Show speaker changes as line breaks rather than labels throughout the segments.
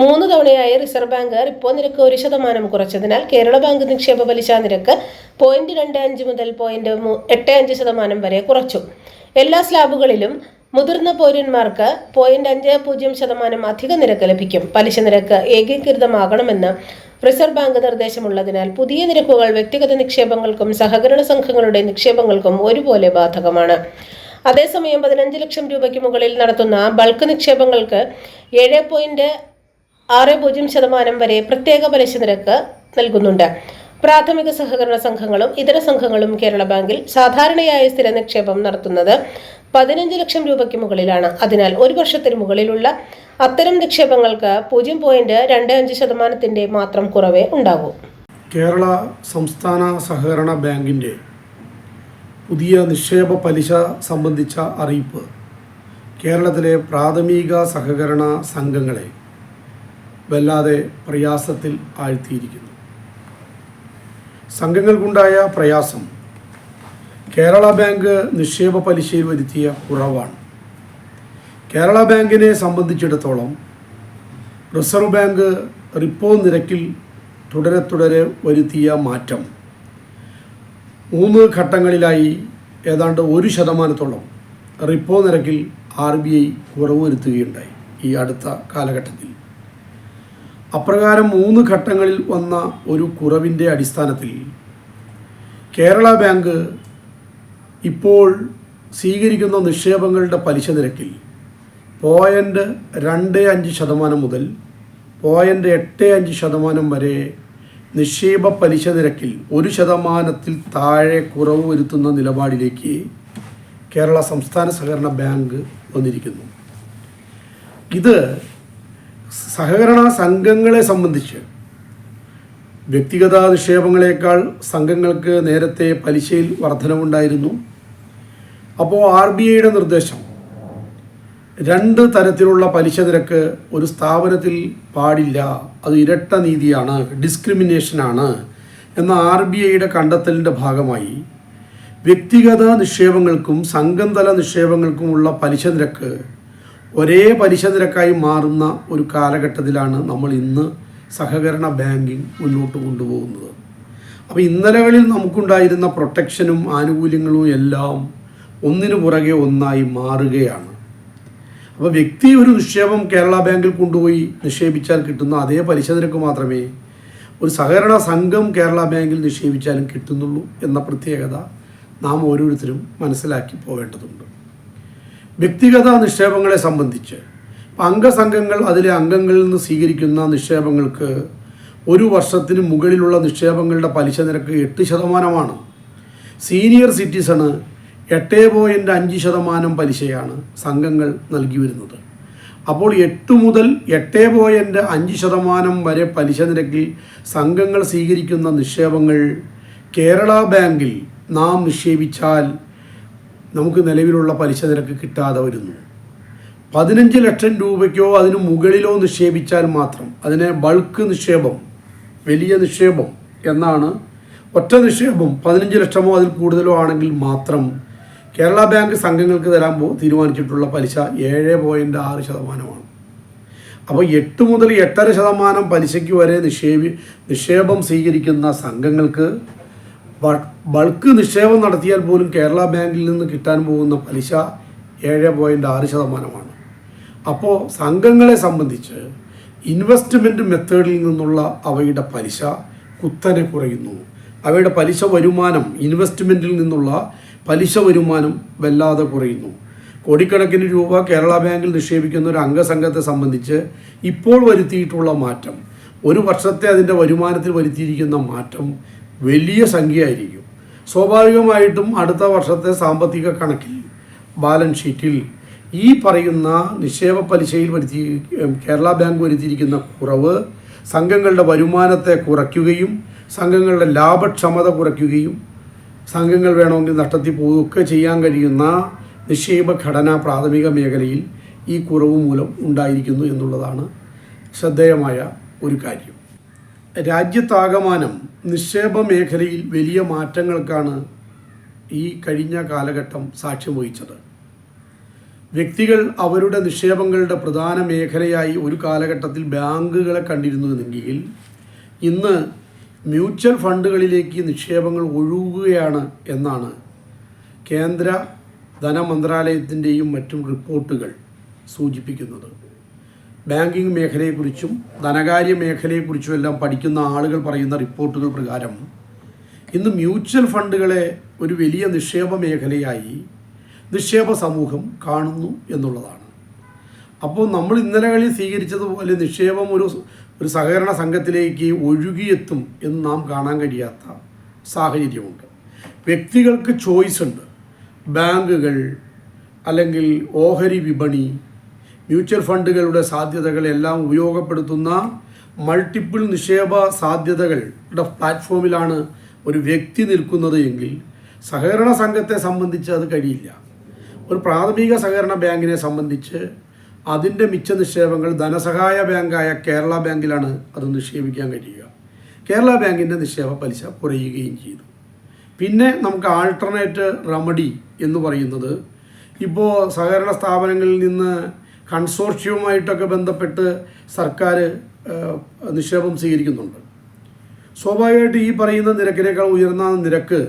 മൂന്ന് തവണയായി reserve bank repo നിരക്ക് ഒരു ശതമാനം കുറച്ചതിനാൽ കേരള ബാങ്ക് നിക്ഷേപ പലിശ നിരക്ക് പോയിന്റ് രണ്ട് അഞ്ച് മുതൽ പോയിന്റ് എട്ട് അഞ്ച് ശതമാനം വരെ കുറച്ചു. എല്ലാ സ്ലാബുകളിലും മുതിർന്ന പൗരന്മാർക്ക് പോയിന്റ് അഞ്ച് പൂജ്യം ശതമാനം അധിക നിരക്ക് ലഭിക്കും. പലിശ നിരക്ക് ഏകീകൃതമാകണമെന്ന് റിസർവ് ബാങ്ക് നിർദ്ദേശമുള്ളതിനാൽ പുതിയ നിരക്കുകൾ വ്യക്തിഗത നിക്ഷേപങ്ങൾക്കും സഹകരണ സംഘങ്ങളുടെ നിക്ഷേപങ്ങൾക്കും ഒരുപോലെ ബാധകമാണ്. അതേസമയം പതിനഞ്ച് ലക്ഷം രൂപയ്ക്ക് മുകളിൽ നടത്തുന്ന ബൾക്ക് നിക്ഷേപങ്ങൾക്ക് ഏഴ് പോയിന്റ് ആറ് പൂജ്യം ശതമാനം വരെ പ്രത്യേക പലിശ നിരക്ക് നൽകുന്നുണ്ട്. പ്രാഥമിക സഹകരണ സംഘങ്ങളും ഇതര സംഘങ്ങളും കേരള ബാങ്കിൽ സാധാരണയായ സ്ഥിര നിക്ഷേപം നടത്തുന്നത് പതിനഞ്ച് ലക്ഷം രൂപയ്ക്ക് മുകളിലാണ്. അതിനാൽ ഒരു വർഷത്തിന് മുകളിലുള്ള അത്തരം നിക്ഷേപങ്ങൾക്ക് പൂജ്യം പോയിന്റ് രണ്ട് അഞ്ച് ശതമാനത്തിന്റെ മാത്രം കുറവേ ഉണ്ടാകൂ.
കേരള സംസ്ഥാന സഹകരണ ബാങ്കിന്റെ പുതിയ നിക്ഷേപ പലിശ സംബന്ധിച്ച അറിയിപ്പ് കേരളത്തിലെ പ്രാഥമിക സഹകരണ സംഘങ്ങളെ വല്ലാതെ പ്രയാസത്തിൽ ആഴ്ത്തിയിരിക്കുന്നു. സംഘങ്ങൾക്കുണ്ടായ പ്രയാസം കേരള ബാങ്ക് നിക്ഷേപ പലിശയിൽ വരുത്തിയ കുറവാണ്. കേരള ബാങ്കിനെ സംബന്ധിച്ചിടത്തോളം റിസർവ് ബാങ്ക് റിപ്പോ നിരക്കിൽ തുടരെ തുടരെ വരുത്തിയ മാറ്റം മൂന്ന് ഘട്ടങ്ങളിലായി ഏതാണ്ട് ഒരു ശതമാനത്തോളം റിപ്പോ നിരക്കിൽ ആർ ബി ഐ കുറവ് വരുത്തുകയുണ്ടായി ഈ അടുത്ത കാലഘട്ടത്തിൽ. അപ്രകാരം മൂന്ന് ഘട്ടങ്ങളിൽ വന്ന ഒരു കുറവിന്റെ അടിസ്ഥാനത്തിൽ കേരള ബാങ്ക് ഇപ്പോൾ സ്വീകരിക്കുന്ന നിക്ഷേപങ്ങളുടെ പലിശ നിരക്കിൽ പോയിന്റ് രണ്ട് അഞ്ച് ശതമാനം മുതൽ പോയിന്റ് എട്ട് അഞ്ച് ശതമാനം വരെ നിക്ഷേപ പലിശ നിരക്കിൽ ഒരു ശതമാനത്തിൽ താഴെ കുറവ് വരുത്തുന്ന നിലപാടിലേക്ക് കേരള സംസ്ഥാന സഹകരണ ബാങ്ക് വന്നിരിക്കുന്നു. ഇത് സഹകരണ സംഘങ്ങളെ സംബന്ധിച്ച് വ്യക്തിഗത നിക്ഷേപങ്ങളെക്കാൾ സംഘങ്ങൾക്ക് നേരത്തെ പലിശയിൽ വർധനവുണ്ടായിരുന്നു. അപ്പോൾ ആർ ബി ഐയുടെ നിർദ്ദേശം രണ്ട് തരത്തിലുള്ള പലിശ നിരക്ക് ഒരു സ്ഥാപനത്തിൽ പാടില്ല. അത് ഇരട്ട നീതിയാണ് ഡിസ്ക്രിമിനേഷനാണ് എന്ന ആർ ബി ഐയുടെ കണ്ടെത്തലിന്റെ ഭാഗമായി വ്യക്തിഗത നിക്ഷേപങ്ങൾക്കും സംഘം തല നിക്ഷേപങ്ങൾക്കുമുള്ള പലിശ നിരക്ക് ഒരേ പലിശ നിരക്കായി മാറുന്ന ഒരു കാലഘട്ടത്തിലാണ് നമ്മൾ ഇന്ന് സഹകരണ ബാങ്കിങ് മുന്നോട്ട് കൊണ്ടുപോകുന്നത്. അപ്പോൾ ഇന്നലകളിൽ നമുക്കുണ്ടായിരുന്ന പ്രൊട്ടക്ഷനും ആനുകൂല്യങ്ങളും എല്ലാം ഒന്നിനു പുറകെ ഒന്നായി മാറുകയാണ്. അപ്പോൾ വ്യക്തി ഒരു നിക്ഷേപം കേരള ബാങ്കിൽ കൊണ്ടുപോയി നിക്ഷേപിച്ചാൽ കിട്ടുന്ന അതേ പലിശ നിരക്ക് മാത്രമേ ഒരു സഹകരണ സംഘം കേരള ബാങ്കിൽ നിക്ഷേപിച്ചാലും കിട്ടുന്നുള്ളൂ എന്ന പ്രത്യേകത നാം ഓരോരുത്തരും മനസ്സിലാക്കി പോവേണ്ടതുണ്ട് വ്യക്തിഗത നിക്ഷേപങ്ങളെ സംബന്ധിച്ച്. അംഗസംഘങ്ങൾ അതിലെ അംഗങ്ങളിൽ നിന്ന് സ്വീകരിക്കുന്ന നിക്ഷേപങ്ങൾക്ക് ഒരു വർഷത്തിന് മുകളിലുള്ള നിക്ഷേപങ്ങളുടെ പലിശ നിരക്ക് എട്ട് ശതമാനമാണ്. സീനിയർ സിറ്റിസണ് എട്ട് പോയിന്റ് അഞ്ച് ശതമാനം പലിശയാണ് സംഘങ്ങൾ നൽകി വരുന്നത്. അപ്പോൾ എട്ട് മുതൽ എട്ട് പോയിന്റ് അഞ്ച് ശതമാനം വരെ പലിശ നിരക്കിൽ സംഘങ്ങൾ സ്വീകരിക്കുന്ന നിക്ഷേപങ്ങൾ കേരള ബാങ്കിൽ നാം നിക്ഷേപിച്ചാൽ നമുക്ക് നിലവിലുള്ള പലിശ നിരക്ക് കിട്ടാതെ വരുന്നു. പതിനഞ്ച് ലക്ഷം രൂപയ്ക്കോ അതിന് മുകളിലോ നിക്ഷേപിച്ചാൽ മാത്രം അതിനെ ബൾക്ക് നിക്ഷേപം വലിയ നിക്ഷേപം എന്നാണ് ഒറ്റ നിക്ഷേപം പതിനഞ്ച് ലക്ഷമോ അതിൽ കൂടുതലോ ആണെങ്കിൽ മാത്രം കേരള ബാങ്ക് സംഘങ്ങൾക്ക് തരാൻ തീരുമാനിച്ചിട്ടുള്ള പലിശ ഏഴ് പോയിന്റ് ആറ് ശതമാനമാണ്. അപ്പോൾ എട്ട് മുതൽ എട്ടര ശതമാനം പലിശയ്ക്ക് വരെ നിക്ഷേപി നിക്ഷേപം സ്വീകരിക്കുന്ന സംഘങ്ങൾക്ക് ബൾക്ക് നിക്ഷേപം നടത്തിയാൽ പോലും കേരള ബാങ്കിൽ നിന്ന് കിട്ടാൻ പോകുന്ന പലിശ ഏഴ് പോയിന്റ് ആറ് ശതമാനമാണ്. അപ്പോൾ സംഘങ്ങളെ സംബന്ധിച്ച് ഇൻവെസ്റ്റ്മെന്റ് മെത്തേഡിൽ നിന്നുള്ള അവയുടെ പലിശ കുത്തനെ കുറയുന്നു. അവയുടെ പലിശ വരുമാനം ഇൻവെസ്റ്റ്മെന്റിൽ നിന്നുള്ള പലിശ വരുമാനം വല്ലാതെ കുറയുന്നു. കോടിക്കണക്കിന് രൂപ കേരള ബാങ്കിൽ നിക്ഷേപിക്കുന്ന ഒരു അംഗസംഘത്തെ സംബന്ധിച്ച് ഇപ്പോൾ വരുത്തിയിട്ടുള്ള മാറ്റം ഒരു വർഷത്തെ അതിന്റെ വരുമാനത്തിൽ വരുത്തിയിരിക്കുന്ന മാറ്റം വലിയ സംഖ്യയായിരിക്കും. സ്വാഭാവികമായിട്ടും അടുത്ത വർഷത്തെ സാമ്പത്തിക കണക്കിൽ ബാലൻസ് ഷീറ്റിൽ ഈ പറയുന്ന നിക്ഷേപ പലിശയിൽ വരുത്തി കേരള ബാങ്ക് വരുത്തിയിരിക്കുന്ന കുറവ് സംഘങ്ങളുടെ വരുമാനത്തെ കുറയ്ക്കുകയും സംഘങ്ങളുടെ ലാഭക്ഷമത കുറയ്ക്കുകയും സംഘങ്ങൾ വേണമെങ്കിൽ നഷ്ടത്തിൽ പോവുകയൊക്കെ ചെയ്യാൻ കഴിയുന്ന നിക്ഷേപ ഘടന പ്രാഥമിക മേഖലയിൽ ഈ കുറവ് മൂലം ഉണ്ടായിരിക്കുന്നു എന്നുള്ളതാണ് ശ്രദ്ധേയമായ ഒരു കാര്യം. രാജ്യത്താകമാനം നിക്ഷേപ മേഖലയിൽ വലിയ മാറ്റങ്ങൾക്കാണ് ഈ കഴിഞ്ഞ കാലഘട്ടം സാക്ഷ്യം വഹിച്ചത്. വ്യക്തികൾ അവരുടെ നിക്ഷേപങ്ങളുടെ പ്രധാന മേഖലയായി ഒരു കാലഘട്ടത്തിൽ ബാങ്കുകളെ കണ്ടിരുന്നുവെങ്കിൽ ഇന്ന് മ്യൂച്വൽ ഫണ്ടുകളിലേക്ക് നിക്ഷേപങ്ങൾ ഒഴുകുകയാണ് എന്നാണ് കേന്ദ്ര ധനമന്ത്രാലയത്തിന്റെയും മറ്റും റിപ്പോർട്ടുകൾ സൂചിപ്പിക്കുന്നത്. ബാങ്കിംഗ് മേഖലയെക്കുറിച്ചും ധനകാര്യ മേഖലയെക്കുറിച്ചും എല്ലാം പഠിക്കുന്ന ആളുകൾ പറയുന്ന റിപ്പോർട്ടുകൾ പ്രകാരം ഇന്ന് മ്യൂച്വൽ ഫണ്ടുകളെ ഒരു വലിയ നിക്ഷേപ മേഖലയായി നിക്ഷേപ സമൂഹം കാണുന്നു എന്നുള്ളതാണ്. അപ്പോൾ നമ്മൾ ഇന്നലകളിൽ സ്വീകരിച്ചതുപോലെ നിക്ഷേപം ഒരു ഒരു സഹകരണ സംഘത്തിലേക്ക് ഒഴുകിയെത്തും എന്ന് നാം കാണാൻ കഴിയാത്ത സാഹചര്യമുണ്ട്. വ്യക്തികൾക്ക് ചോയ്സ് ഉണ്ട്. ബാങ്കുകൾ അല്ലെങ്കിൽ ഓഹരി വിപണി മ്യൂച്വൽ ഫണ്ടുകളുടെ സാധ്യതകളെല്ലാം ഉപയോഗപ്പെടുത്തുന്ന മൾട്ടിപ്പിൾ നിക്ഷേപ സാധ്യതകളുടെ പ്ലാറ്റ്ഫോമിലാണ് ഒരു വ്യക്തി നിൽക്കുന്നത് എങ്കിൽ സഹകരണ സംഘത്തെ സംബന്ധിച്ച് അത് കഴിയില്ല. ഒരു പ്രാഥമിക സഹകരണ ബാങ്കിനെ സംബന്ധിച്ച് അതിന്റെ മിച്ച നിക്ഷേപങ്ങൾ ധനസഹായ ബാങ്കായ കേരള ബാങ്കിലാണ് അത് നിക്ഷേപിക്കാൻ കഴിയുക. കേരള ബാങ്കിന്റെ നിക്ഷേപ പലിശ കുറയുകയും ചെയ്തു. പിന്നെ നമുക്ക് ആൾട്ടർനേറ്റ് റെമഡി എന്ന് പറയുന്നത് ഇപ്പോൾ സഹകരണ സ്ഥാപനങ്ങളിൽ നിന്ന് കൺസോർഷ്യവുമായിട്ടൊക്കെ ബന്ധപ്പെട്ട് സർക്കാർ നിക്ഷേപം സ്വീകരിക്കുന്നുണ്ട്. സ്വാഭാവികമായിട്ട് ഈ പറയുന്ന നിരക്കിനേക്കാൾ ഉയർന്ന നിരക്ക്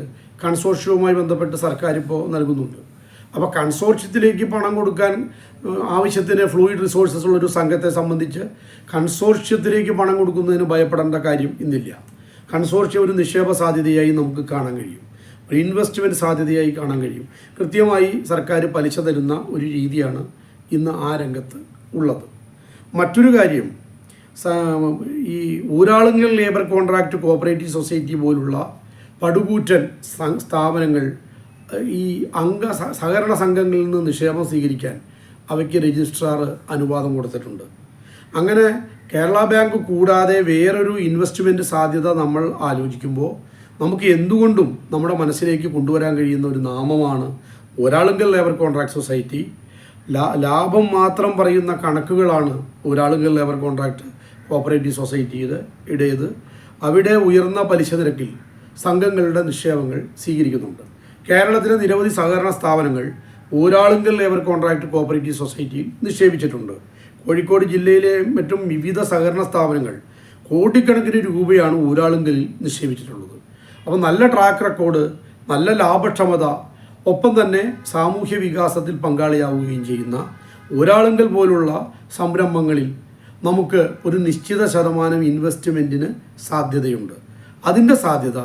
കൺസോർഷ്യവുമായി ബന്ധപ്പെട്ട് സർക്കാർ ഇപ്പോൾ നൽകുന്നുണ്ട്. അപ്പോൾ കൺസോർഷ്യത്തിലേക്ക് പണം കൊടുക്കാൻ ആവശ്യത്തിന് ഫ്ലൂയിഡ് റിസോഴ്സസ് ഉള്ളൊരു സംഘത്തെ സംബന്ധിച്ച് കൺസോർഷ്യത്തിലേക്ക് പണം കൊടുക്കുന്നതിന് ഭയപ്പെടേണ്ട കാര്യം ഇന്നില്ല. കൺസോർഷ്യം ഒരു നിക്ഷേപ സാധ്യതയായി നമുക്ക് കാണാൻ കഴിയും. ഒരു ഇൻവെസ്റ്റ്മെന്റ് സാധ്യതയായി കാണാൻ കഴിയും. കൃത്യമായി സർക്കാർ പലിശ തരുന്ന ഒരു രീതിയാണ് ഇന്ന് ആ രംഗത്ത് ഉള്ളത്. മറ്റൊരു കാര്യം ഈ Uralungal labour contract cooperative society പോലുള്ള പടുകൂറ്റൻ സ്ഥാപനങ്ങൾ ഈ അംഗ സഹകരണ സംഘങ്ങളിൽ നിന്ന് നിക്ഷേപം സ്വീകരിക്കാൻ അവയ്ക്ക് രജിസ്ട്രാർ അനുവാദം കൊടുത്തിട്ടുണ്ട്. അങ്ങനെ കേരള ബാങ്ക് കൂടാതെ വേറൊരു ഇൻവെസ്റ്റ്മെന്റ് സാധ്യത നമ്മൾ ആലോചിക്കുമ്പോൾ നമുക്ക് എന്തുകൊണ്ടും നമ്മുടെ മനസ്സിലേക്ക് കൊണ്ടുവരാൻ കഴിയുന്ന ഒരു നാമമാണ് ഒരാളുങ്കൽ ലേബർ കോൺട്രാക്ട് സൊസൈറ്റി. ലാഭം മാത്രം പറയുന്ന കണക്കുകളാണ് ഒരാളുകൾ ലേബർ കോൺട്രാക്ട് കോപ്പറേറ്റീവ് സൊസൈറ്റിയുടെ ഇടയത് അവിടെ ഉയർന്ന പലിശ നിരക്കിൽ സംഘങ്ങളുടെ നിക്ഷേപങ്ങൾ സ്വീകരിക്കുന്നുണ്ട്. കേരളത്തിലെ നിരവധി സഹകരണ സ്ഥാപനങ്ങൾ ഊരാളുങ്കൽ ലേബർ കോൺട്രാക്ട് കോപ്പറേറ്റീവ് സൊസൈറ്റിയിൽ നിക്ഷേപിച്ചിട്ടുണ്ട്. കോഴിക്കോട് ജില്ലയിലെ മറ്റും വിവിധ സഹകരണ സ്ഥാപനങ്ങൾ കോടിക്കണക്കിന് രൂപയാണ് ഊരാളുങ്കലിൽ നിക്ഷേപിച്ചിട്ടുള്ളത്. അപ്പോൾ നല്ല ട്രാക്ക് റെക്കോർഡ് നല്ല ലാഭക്ഷമത ഒപ്പം തന്നെ സാമൂഹ്യ വികാസത്തിൽ പങ്കാളിയാവുകയും ചെയ്യുന്ന ഒരാളെങ്കിൽ പോലുള്ള സംരംഭങ്ങളിൽ നമുക്ക് ഒരു നിശ്ചിത ശതമാനം ഇൻവെസ്റ്റ്മെന്റിന് സാധ്യതയുണ്ട്. അതിന്റെ സാധ്യത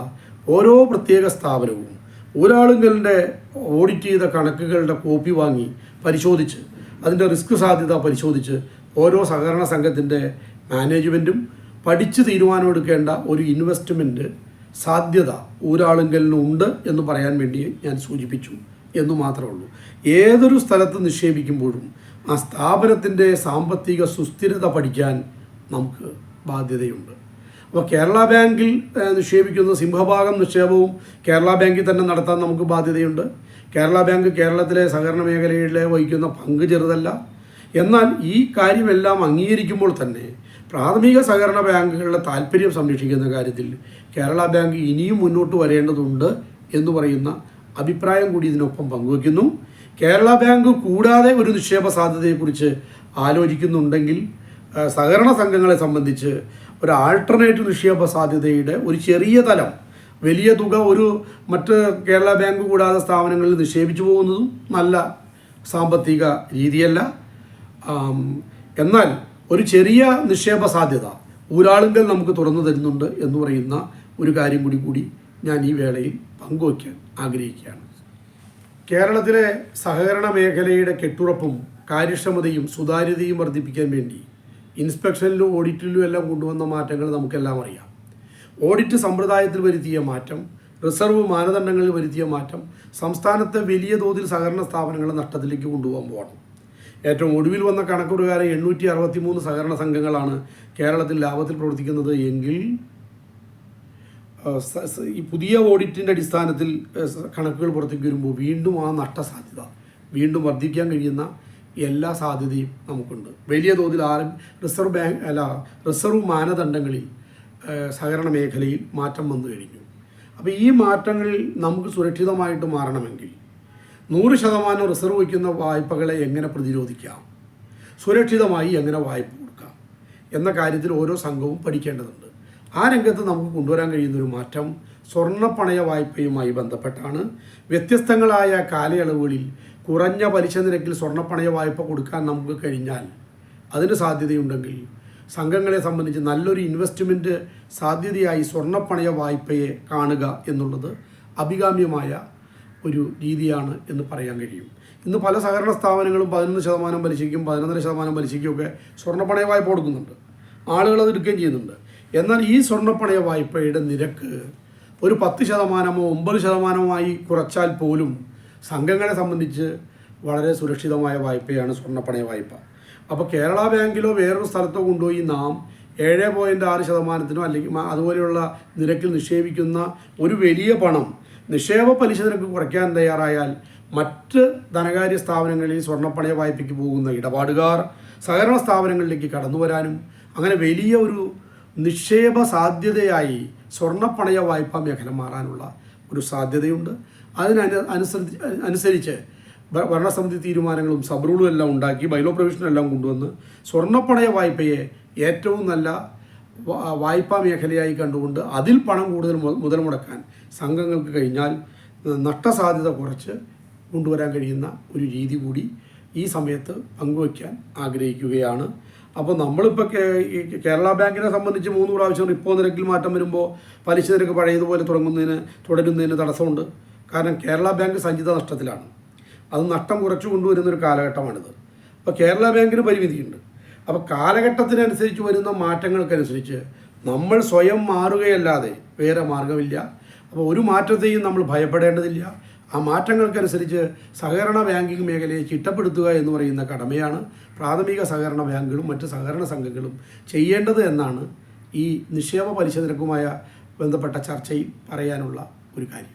ഓരോ പ്രത്യേക സ്ഥാപനവും ഒരാളുകളുടെ ഓഡിറ്റ് ചെയ്ത കണക്കുകളുടെ കോപ്പി വാങ്ങി പരിശോധിച്ച് അതിന്റെ റിസ്ക് സാധ്യത പരിശോധിച്ച് ഓരോ സഹകരണ സംഘത്തിന്റെ മാനേജ്മെന്റും പഠിച്ച് തീരുമാനമെടുക്കേണ്ട ഒരു ഇൻവെസ്റ്റ്മെന്റ് സാധ്യത ഊരാളുങ്കലിനുണ്ട് എന്ന് പറയാൻ വേണ്ടി ഞാൻ സൂചിപ്പിച്ചു എന്ന് മാത്രമേ ഉള്ളൂ. ഏതൊരു സ്ഥലത്ത് നിക്ഷേപിക്കുമ്പോഴും ആ സ്ഥാപനത്തിന്റെ സാമ്പത്തിക സുസ്ഥിരത പഠിക്കാൻ നമുക്ക് ബാധ്യതയുണ്ട്. അപ്പോൾ കേരള ബാങ്കിൽ നിക്ഷേപിക്കുന്ന സിംഹഭാഗം നിക്ഷേപവും കേരള ബാങ്കിൽ തന്നെ നടത്താൻ നമുക്ക് ബാധ്യതയുണ്ട്. കേരള ബാങ്ക് കേരളത്തിലെ സഹകരണ മേഖലയിലെ വഹിക്കുന്ന പങ്ക് ചെറുതല്ല. എന്നാൽ ഈ കാര്യമെല്ലാം അംഗീകരിക്കുമ്പോൾ തന്നെ പ്രാഥമിക സഹകരണ ബാങ്കുകളുടെ താല്പര്യം സംരക്ഷിക്കുന്ന കാര്യത്തിൽ കേരള ബാങ്ക് ഇനിയും മുന്നോട്ട് വരേണ്ടതുണ്ട് എന്ന് പറയുന്ന അഭിപ്രായം കൂടി ഇതിനൊപ്പം പങ്കുവയ്ക്കുന്നു കേരള ബാങ്ക് കൂടാതെ ഒരു നിക്ഷേപ സാധ്യതയെക്കുറിച്ച് ആലോചിക്കുന്നുണ്ടെങ്കിൽ സഹകരണ സംഘങ്ങളെ സംബന്ധിച്ച് ഒരു ആൾട്ടർനേറ്റീവ് നിക്ഷേപ സാധ്യതയുടെ ഒരു ചെറിയ തലം വലിയ തുക ഒരു മറ്റ് കേരള ബാങ്ക് കൂടാതെ സ്ഥാപനങ്ങളിൽ നിക്ഷേപിച്ചു പോകുന്നതും നല്ല സാമ്പത്തിക രീതിയല്ല. എന്നാൽ ഒരു ചെറിയ നിക്ഷേപ സാധ്യത ഊരാളുങ്കൽ നമുക്ക് തുറന്നു തരുന്നുണ്ട് എന്ന് പറയുന്ന ഒരു കാര്യം കൂടി കൂടി ഞാൻ ഈ വേളയിൽ പങ്കുവയ്ക്കാൻ ആഗ്രഹിക്കുകയാണ്. കേരളത്തിലെ സഹകരണ മേഖലയുടെ കെട്ടുറപ്പും കാര്യക്ഷമതയും സുതാര്യതയും വർദ്ധിപ്പിക്കാൻ വേണ്ടി ഇൻസ്പെക്ഷനിലും ഓഡിറ്റിലും എല്ലാം കൊണ്ടുവന്ന മാറ്റങ്ങൾ നമുക്കെല്ലാം അറിയാം. ഓഡിറ്റ് സമ്പ്രദായത്തിൽ വരുത്തിയ മാറ്റം റിസർവ് മാനദണ്ഡങ്ങളിൽ വരുത്തിയ മാറ്റം സംസ്ഥാനത്തെ വലിയ തോതിൽ സഹകരണ സ്ഥാപനങ്ങളെ നഷ്ടത്തിലേക്ക് കൊണ്ടുപോകാൻ പോകണം ഏറ്റവും ഒടുവിൽ വന്ന കണക്ക് പ്രകാരം എണ്ണൂറ്റി അറുപത്തി മൂന്ന് സഹകരണ സംഘങ്ങളാണ് കേരളത്തിൽ ലാഭത്തിൽ പ്രവർത്തിക്കുന്നത് എങ്കിൽ ഈ പുതിയ ഓഡിറ്റിന്റെ അടിസ്ഥാനത്തിൽ കണക്കുകൾ പുറത്തേക്ക് വരുമ്പോൾ വീണ്ടും ആ നഷ്ടസാധ്യത വീണ്ടും വർദ്ധിക്കാൻ കഴിയുന്ന എല്ലാ സാധ്യതയും നമുക്കുണ്ട്. വലിയ തോതിൽ ആർ റിസർവ് ബാങ്ക് അല്ല റിസർവ് മാനദണ്ഡങ്ങളിൽ സഹകരണ മേഖലയിൽ മാറ്റം വന്നു കഴിഞ്ഞു. അപ്പോൾ ഈ മാറ്റങ്ങളിൽ നമുക്ക് സുരക്ഷിതമായിട്ട് മാറണമെങ്കിൽ നൂറ് ശതമാനം റിസർവ് വയ്ക്കുന്ന വായ്പകളെ എങ്ങനെ പ്രതിരോധിക്കാം? സുരക്ഷിതമായി എങ്ങനെ വായ്പ കൊടുക്കാം? എന്ന കാര്യത്തിൽ ഓരോ സംഘവും പഠിക്കേണ്ടതുണ്ട്. ആ രംഗത്ത് നമുക്ക് കൊണ്ടുവരാൻ കഴിയുന്നൊരു മാറ്റം സ്വർണപ്പണയ വായ്പയുമായി ബന്ധപ്പെട്ടാണ്. വ്യത്യസ്തങ്ങളായ കാലയളവുകളിൽ കുറഞ്ഞ പലിശ നിരക്കിൽ സ്വർണപ്പണയ വായ്പ കൊടുക്കാൻ നമുക്ക് കഴിഞ്ഞാൽ അതിന് സാധ്യതയുണ്ടെങ്കിൽ സംഘങ്ങളെ സംബന്ധിച്ച് നല്ലൊരു ഇൻവെസ്റ്റ്മെന്റ് സാധ്യതയായി സ്വർണപ്പണയ വായ്പയെ കാണുക എന്നുള്ളത് അഭികാമ്യമായ ഒരു രീതിയാണ് എന്ന് പറയാൻ കഴിയും. ഇന്ന് പല സഹകരണ സ്ഥാപനങ്ങളും പതിനൊന്ന് ശതമാനം പലിശയ്ക്കും പതിനൊന്നര ശതമാനം പലിശയ്ക്കും ഒക്കെ സ്വർണപ്പണയ വായ്പ കൊടുക്കുന്നുണ്ട്. ആളുകൾ അത് എടുക്കുകയും ചെയ്യുന്നുണ്ട്. എന്നാൽ ഈ സ്വർണപ്പണയ വായ്പയുടെ നിരക്ക് ഒരു പത്ത് ശതമാനമോ ഒമ്പത് ശതമാനമായി കുറച്ചാൽ പോലും സംഘങ്ങളെ സംബന്ധിച്ച് വളരെ സുരക്ഷിതമായ വായ്പയാണ് സ്വർണപ്പണയ വായ്പ. അപ്പോൾ കേരള ബാങ്കിലോ വേറൊരു സ്ഥലത്തോ കൊണ്ടുപോയി നാം ഏഴ് പോയിന്റ് ആറ് ശതമാനത്തിനോ അല്ലെങ്കിൽ അതുപോലെയുള്ള നിരക്കിൽ നിക്ഷേപിക്കുന്ന ഒരു വലിയ പണം നിക്ഷേപ പലിശ നിരക്ക് കുറയ്ക്കാൻ തയ്യാറായാൽ മറ്റ് ധനകാര്യ സ്ഥാപനങ്ങളിൽ സ്വർണപ്പണയ വായ്പയ്ക്ക് പോകുന്ന ഇടപാടുകാർ സഹകരണ സ്ഥാപനങ്ങളിലേക്ക് കടന്നു വരാനും അങ്ങനെ വലിയ ഒരു നിക്ഷേപ സാധ്യതയായി സ്വർണപ്പണയ വായ്പാ മേഖല മാറാനുള്ള ഒരു സാധ്യതയുണ്ട്. അതിനനു അനുസരിച്ച് അനുസരിച്ച് ഭരണസമിതി തീരുമാനങ്ങളും സബ്രൂളും എല്ലാം ഉണ്ടാക്കി ബൈലോ പ്രൊവിഷനും എല്ലാം കൊണ്ടുവന്ന് സ്വർണപ്പണയ വായ്പയെ ഏറ്റവും നല്ല വായ്പാ മേഖലയായി കണ്ടുകൊണ്ട് അതിൽ പണം കൂടുതൽ മുതൽ മുടക്കാൻ സംഘങ്ങൾക്ക് കഴിഞ്ഞാൽ നഷ്ടസാധ്യത കുറച്ച് കൊണ്ടുവരാൻ കഴിയുന്ന ഒരു രീതി കൂടി ഈ സമയത്ത് പങ്കുവയ്ക്കാൻ ആഗ്രഹിക്കുകയാണ്. അപ്പോൾ നമ്മളിപ്പോൾ കേരള ബാങ്കിനെ സംബന്ധിച്ച് മൂന്ന് പ്രാവശ്യം റിപ്പോ നിരക്കിൽ മാറ്റം വരുമ്പോൾ പലിശ നിരക്ക് പഴയതുപോലെ തുടങ്ങുന്നതിന് തുടരുന്നതിന് തടസ്സമുണ്ട്. കാരണം കേരള ബാങ്ക് സഞ്ചിത നഷ്ടത്തിലാണ്. അത് നഷ്ടം കുറച്ചു കൊണ്ടുവരുന്ന ഒരു കാലഘട്ടമാണിത്. അപ്പോൾ കേരള ബാങ്കിന് പരിമിതിയുണ്ട്. അപ്പോൾ കാലഘട്ടത്തിനനുസരിച്ച് വരുന്ന മാറ്റങ്ങൾക്കനുസരിച്ച് നമ്മൾ സ്വയം മാറുകയല്ലാതെ വേറെ മാർഗമില്ല. അപ്പോൾ ഒരു മാറ്റത്തെയും നമ്മൾ ഭയപ്പെടേണ്ടതില്ല. ആ മാറ്റങ്ങൾക്കനുസരിച്ച് സഹകരണ ബാങ്കിങ് മേഖലയെ ചിട്ടപ്പെടുത്തുക എന്ന് പറയുന്ന കടമയാണ് പ്രാഥമിക സഹകരണ ബാങ്കുകളും മറ്റ് സഹകരണ സംഘങ്ങളും ചെയ്യേണ്ടത് എന്നാണ് ഈ നിക്ഷേപ പലിശ നിരക്കുമായ ബന്ധപ്പെട്ട ചർച്ചയിൽ പറയാനുള്ള ഒരു കാര്യം.